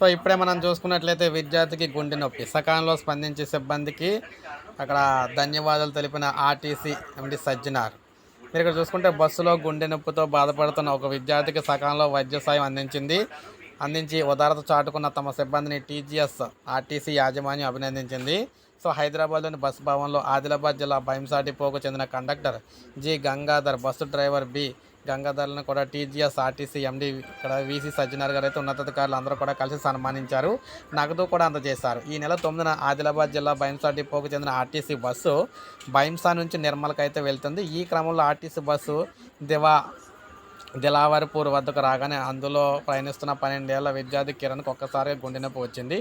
So ఇప్పుడే మనం చూసుకున్నట్లయితే విద్యార్థికి గుండె నొప్పి. సకాలంలో స్పందించే సిబ్బందికి అక్కడ ధన్యవాదాలు తెలిపిన ఆర్టీసీ ఎండి సజ్జనార్. మీరు ఇక్కడ చూసుకుంటే బస్సులో గుండె నొప్పితో బాధపడుతున్న ఒక విద్యార్థికి సకాలంలో వైద్య సాయం అందించింది. అందించి ఉదారత చాటుకున్న తమ సిబ్బందిని టీజీఎస్ ఆర్టీసీ యాజమాన్యం అభినందించింది. సో హైదరాబాద్లోని బస్ భవన్లో ఆదిలాబాద్ జిల్లా భయంసాటి పోకు చెందిన conductor G Gangadhar bus driver B గంగాధర్లను కూడా టీజీఎస్ ఆర్టీసీ ఎండి ఇక్కడ వీసీ సజ్జనార్ గారు అయితే ఉన్నతాధికారులు అందరూ కూడా కలిసి సన్మానించారు. నగదు కూడా అందజేశారు. ఈ నెల తొమ్మిదిన ఆదిలాబాద్ జిల్లా భైంసా డిపోకు చెందిన ఆర్టీసీ బస్సు భైంసా నుంచి నిర్మల్కి అయితే వెళ్తుంది. ఈ క్రమంలో ఆర్టీసీ బస్సు దివా దిలావరిపూర్ వద్దకు రాగానే అందులో ప్రయాణిస్తున్న పన్నెండేళ్ళ విద్యార్థి కిరణ్కు ఒక్కసారిగా గుండెనొప్పి వచ్చింది.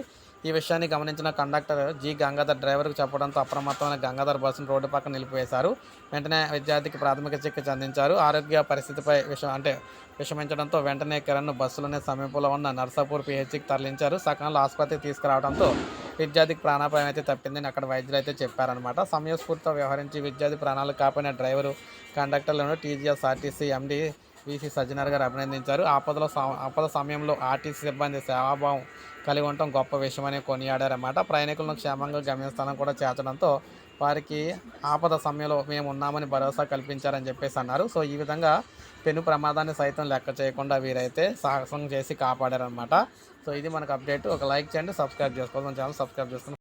ఈ విషయాన్ని గమనించిన కండక్టర్ జి. గంగాధర్ డ్రైవర్కు చెప్పడంతో అప్రమత్తమైన గంగాధర్ బస్సును రోడ్డు పక్కన నిలిపివేశారు. వెంటనే విద్యార్థికి ప్రాథమిక చికిత్స అందించారు. ఆరోగ్య పరిస్థితిపై విషయం అంటే విషమించడంతో వెంటనే కిరణ్ను బస్సులోనే సమీపంలో ఉన్న నర్సాపూర్ పిహెచ్సికి తరలించారు. సకాలంలో ఆసుపత్రికి తీసుకురావడంతో విద్యార్థికి ప్రాణాపాయం అయితే తప్పిందని అక్కడ వైద్యులు అయితే చెప్పారనమాట సమయస్ఫూర్తితో వ్యవహరించి విద్యార్థి ప్రాణాలు కాపాడిన డ్రైవరు కండక్టర్లను టీజీఎస్ఆర్టీసీ ఎండీ వీసీ సజ్జనార్ గారు అభినందించారు. ఆపదలో ఆపద సమయంలో ఆర్టీసీ సిబ్బంది సేవాభావం కలిగి ఉండటం గొప్ప విషయమని కొనియాడారన్నమాట. ప్రయాణికులను క్షేమంగా గమ్యస్థానం కూడా చేర్చడంతో వారికి ఆపద సమయంలో మేము ఉన్నామని భరోసా కల్పించారని చెప్పేసి అన్నారు. సో ఈ విధంగా పెను ప్రమాదాన్ని సైతం లెక్క చేయకుండా వీరైతే సాహసం చేసి కాపాడారనమాట సో ఇది మనకు అప్డేట్. ఒక లైక్ చేయండి సబ్స్క్రైబ్ చేసుకోవాలి. మన ఛానల్ సబ్స్క్రైబ్ చేసుకుని